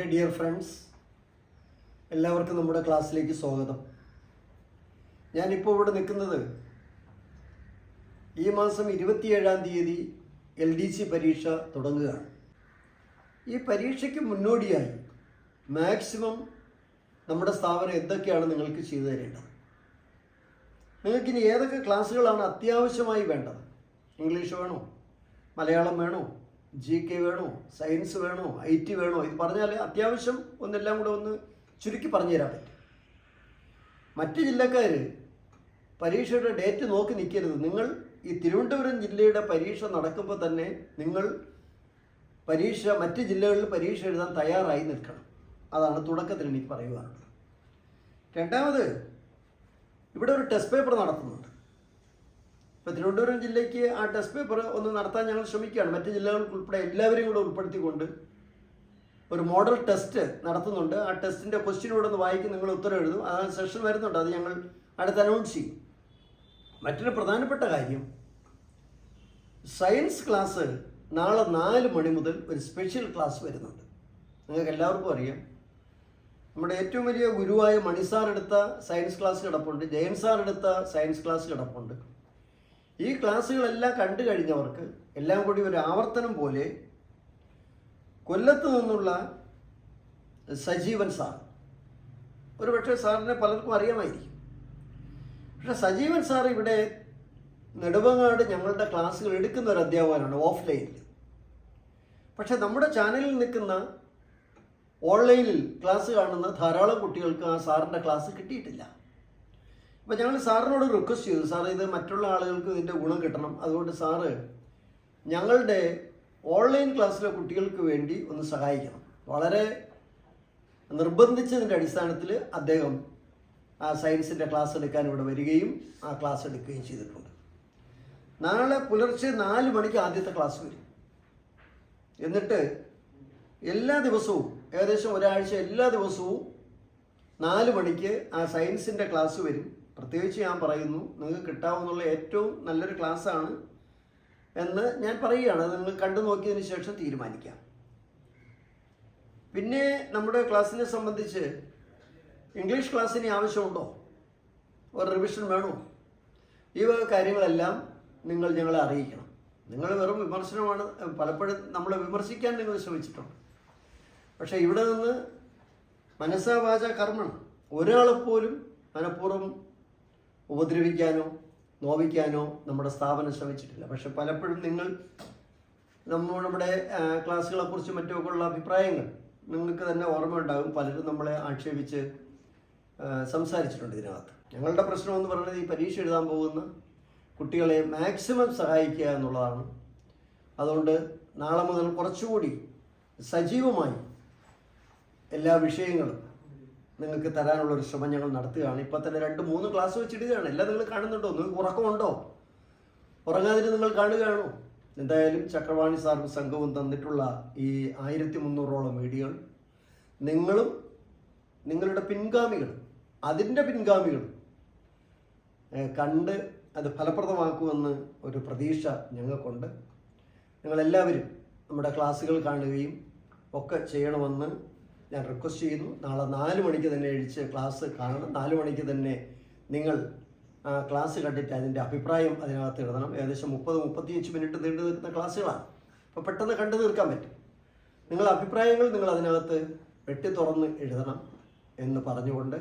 Okay dear friends. എല്ലാവർക്കും നമ്മുടെ ക്ലാസ്സിലേക്ക് സ്വാഗതം. ഞാനിപ്പോൾ ഇവിടെ നിൽക്കുന്നത് ഈ മാസം ഇരുപത്തിയേഴാം തീയതി എൽ ഡി സി പരീക്ഷ തുടങ്ങുകയാണ്. ഈ പരീക്ഷയ്ക്ക് മുന്നോടിയായി മാക്സിമം നമ്മുടെ സ്ഥാപനം എന്തൊക്കെയാണ് നിങ്ങൾക്ക് ചെയ്തു തരേണ്ടത്? നിങ്ങൾക്കിനി ഏതൊക്കെ ക്ലാസ്സുകളാണ് അത്യാവശ്യമായി വേണ്ടത്? ഇംഗ്ലീഷ് വേണോ? മലയാളം വേണോ? ജി കെ വേണോ? സയൻസ് വേണോ? ഐ ടി വേണോ? ഇത് പറഞ്ഞാൽ അത്യാവശ്യം ഒന്നെല്ലാം കൂടെ ഒന്ന് ചുരുക്കി പറഞ്ഞു തരാൻ പറ്റും. മറ്റ് ജില്ലക്കാർ പരീക്ഷയുടെ ഡേറ്റ് നോക്കി നിൽക്കരുത് നിങ്ങൾ ഈ തിരുവനന്തപുരം ജില്ലയുടെ പരീക്ഷ നടക്കുമ്പോൾ തന്നെ നിങ്ങൾ പരീക്ഷ മറ്റ് ജില്ലകളിൽ പരീക്ഷ എഴുതാൻ തയ്യാറായി നിൽക്കണം. അതാണ് തുടക്കത്തിൽ എനിക്ക് പറയുവാനുള്ളത്. രണ്ടാമത് ഇവിടെ ഒരു ടെസ്റ്റ് പേപ്പർ നടത്തുന്നുണ്ട്. ഇപ്പോൾ തിരുവനന്തപുരം ജില്ലയ്ക്ക് ആ ടെസ്റ്റ് പേപ്പർ ഒന്ന് നടത്താൻ ഞങ്ങൾ ശ്രമിക്കുകയാണ്. മറ്റ് ജില്ലകൾക്ക് ഉൾപ്പെടെ എല്ലാവരെയും കൂടെ ഉൾപ്പെടുത്തിക്കൊണ്ട് ഒരു മോഡൽ ടെസ്റ്റ് നടത്തുന്നുണ്ട്. ആ ടെസ്റ്റിന്റെ ക്വസ്റ്റ്യനോട് ഒന്ന് വായിക്കും നിങ്ങൾ ഉത്തരം എഴുതും. ആ സെഷൻ വരുന്നുണ്ട്. അത് ഞങ്ങൾ അടുത്ത് അനൗൺസ് ചെയ്യും. മറ്റൊരു പ്രധാനപ്പെട്ട കാര്യം സയൻസ് ക്ലാസ് നാളെ നാല് മണി മുതൽ ഒരു സ്പെഷ്യൽ ക്ലാസ് വരുന്നുണ്ട്. നിങ്ങൾക്ക് എല്ലാവർക്കും അറിയാം. നമ്മുടെ ഏറ്റവും വലിയ ഗുരുവായ മണി സാർ എടുത്ത സയൻസ് ക്ലാസ് കിടപ്പുണ്ട്. ജയൻ സാർ എടുത്ത സയൻസ് ക്ലാസ് കിടപ്പുണ്ട്. ഈ ക്ലാസ്സുകളെല്ലാം കണ്ടു കഴിഞ്ഞവർക്ക് എല്ലാം കൂടി ഒരു ആവർത്തനം പോലെ കൊല്ലത്ത് നിന്നുള്ള സജീവൻ സാർ. ഒരു പക്ഷേ സാറിനെ പലർക്കും അറിയാമായിരിക്കും. പക്ഷെ സജീവൻ സാർ ഇവിടെ നെടുവങ്ങാട് ഞങ്ങളുടെ ക്ലാസ്സുകൾ എടുക്കുന്ന ഒരു അധ്യാപകനാണ് ഓഫ്ലൈനിൽ. പക്ഷെ നമ്മുടെ ചാനലിൽ നിൽക്കുന്ന ഓൺലൈനിൽ ക്ലാസ് കാണുന്ന ധാരാളം കുട്ടികൾക്ക് ആ സാറിന്റെ ക്ലാസ് കിട്ടിയിട്ടില്ല. അപ്പോൾ ഞങ്ങൾ സാറിനോട് റിക്വസ്റ്റ് ചെയ്തു. സാർ ഇത് മറ്റുള്ള ആളുകൾക്ക് ഇതിന്റെ ഗുണം കിട്ടണം. അതുകൊണ്ട് സാറ് ഞങ്ങളുടെ ഓൺലൈൻ ക്ലാസ്സിലെ കുട്ടികൾക്ക് വേണ്ടി ഒന്ന് സഹായിക്കണം. വളരെ നിർബന്ധിച്ചതിന്റെ അടിസ്ഥാനത്തിൽ അദ്ദേഹം ആ സയൻസിന്റെ ക്ലാസ് എടുക്കാൻ ഇവിടെ വരികയും ആ ക്ലാസ് എടുക്കുകയും ചെയ്തിട്ടുണ്ട്. നാളെ പുലർച്ചെ നാല് മണിക്ക് ആദ്യത്തെ ക്ലാസ് വരും. എന്നിട്ട് എല്ലാ ദിവസവും ഏകദേശം ഒരാഴ്ച എല്ലാ ദിവസവും നാല് മണിക്ക് ആ സയൻസിന്റെ ക്ലാസ് വരും. പ്രത്യേകിച്ച് ഞാൻ പറയുന്നു നിങ്ങൾക്ക് കിട്ടാവുന്നുള്ള ഏറ്റവും നല്ലൊരു ക്ലാസ്സാണ് എന്ന് ഞാൻ പറയുകയാണ്. അത് നിങ്ങൾ കണ്ടു നോക്കിയതിന് ശേഷം തീരുമാനിക്കാം. പിന്നെ നമ്മുടെ ക്ലാസ്സിനെ സംബന്ധിച്ച് ഇംഗ്ലീഷ് ക്ലാസ്സിന് ആവശ്യമുണ്ടോ? ഒരു റിവിഷൻ വേണോ? ഈ വക കാര്യങ്ങളെല്ലാം നിങ്ങൾ ഞങ്ങളെ അറിയിക്കണം. നിങ്ങൾ വെറും വിമർശനമാണ് പലപ്പോഴും നമ്മളെ വിമർശിക്കാൻ നിങ്ങൾ ശ്രമിച്ചിട്ടുണ്ട്. പക്ഷേ ഇവിടെ നിന്ന് മനസ്സാവാച കർമ്മണം ഒരാളെപ്പോലും മനഃപൂർവം ഉപദ്രവിക്കാനോ നോവിക്കാനോ നമ്മുടെ സ്ഥാപനം ശ്രമിച്ചിട്ടില്ല. പക്ഷെ പലപ്പോഴും നിങ്ങൾ നമ്മൾ നമ്മുടെ ക്ലാസ്സുകളെക്കുറിച്ച് മറ്റുമൊക്കെ ഉള്ള അഭിപ്രായങ്ങൾ നിങ്ങൾക്ക് തന്നെ ഓർമ്മയുണ്ടാകും. പലരും നമ്മളെ ആക്ഷേപിച്ച് സംസാരിച്ചിട്ടുണ്ട് ഇതിനകത്ത്. ഞങ്ങളുടെ പ്രശ്നം എന്ന് പറയുന്നത് ഈ പരീക്ഷ എഴുതാൻ പോകുന്ന കുട്ടികളെ മാക്സിമം സഹായിക്കുക എന്നുള്ളതാണ്. അതുകൊണ്ട് നാളെ മുതൽ കുറച്ചുകൂടി സജീവമായി എല്ലാ വിഷയങ്ങളും നിങ്ങൾക്ക് തരാനുള്ള ഒരു ശ്രമം ഞങ്ങൾ നടത്തുകയാണ്. ഇപ്പം തന്നെ രണ്ട് മൂന്ന് ക്ലാസ് വെച്ചിടുകയാണ്. എല്ലാം നിങ്ങൾ കാണുന്നുണ്ടോ? നിങ്ങൾക്ക് ഉറക്കമുണ്ടോ? ഉറങ്ങാതിന് നിങ്ങൾ കാണുകയാണോ? എന്തായാലും ചക്രവാണി സാറും സംഘവും തന്നിട്ടുള്ള ഈ ആയിരത്തി മുന്നൂറോളം വീഡിയോകൾ നിങ്ങളും നിങ്ങളുടെ പിൻഗാമികളും അതിന്റെ പിൻഗാമികളും കണ്ട് അത് ഫലപ്രദമാക്കുമെന്ന് ഒരു പ്രതീക്ഷ ഞങ്ങൾക്കുണ്ട്. നിങ്ങളെല്ലാവരും നമ്മുടെ ക്ലാസ്സുകൾ കാണുകയും ഒക്കെ ചെയ്യണമെന്ന് ഞാൻ റിക്വസ്റ്റ് ചെയ്യുന്നു. നാളെ നാല് മണിക്ക് തന്നെ എഴുതിച്ച് ക്ലാസ് കാണണം. നാല് മണിക്ക് തന്നെ നിങ്ങൾ ക്ലാസ് കണ്ടിട്ട് അതിന്റെ അഭിപ്രായം അതിനകത്ത് എഴുതണം. ഏകദേശം മുപ്പത് മുപ്പത്തിയഞ്ച് മിനിറ്റ് നീണ്ടു നിൽക്കുന്ന ക്ലാസ്സുകളാണ് അപ്പോൾ പെട്ടെന്ന് കണ്ടു തീർക്കാൻ പറ്റും. നിങ്ങളുടെ അഭിപ്രായങ്ങൾ നിങ്ങൾ അതിനകത്ത് വെട്ടി തുറന്ന് എഴുതണം എന്ന് പറഞ്ഞുകൊണ്ട്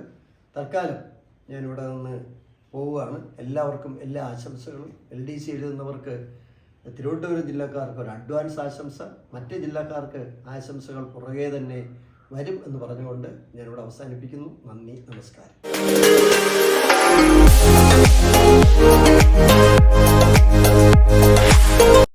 തൽക്കാലം ഞാനിവിടെ നിന്ന് പോവുകയാണ്. എല്ലാവർക്കും എല്ലാ ആശംസകളും. എൽ ഡി സി എഴുതുന്നവർക്ക് തിരുവനന്തപുരം ജില്ലക്കാർക്ക് ഒരു അഡ്വാൻസ് ആശംസ. മറ്റ് ജില്ലക്കാർക്ക് ആശംസകൾ പുറകെ തന്നെ വരും എന്ന് പറഞ്ഞുകൊണ്ട് ഞാനിവിടെ അവസാനിപ്പിക്കുന്നു. നന്ദി നമസ്കാരം.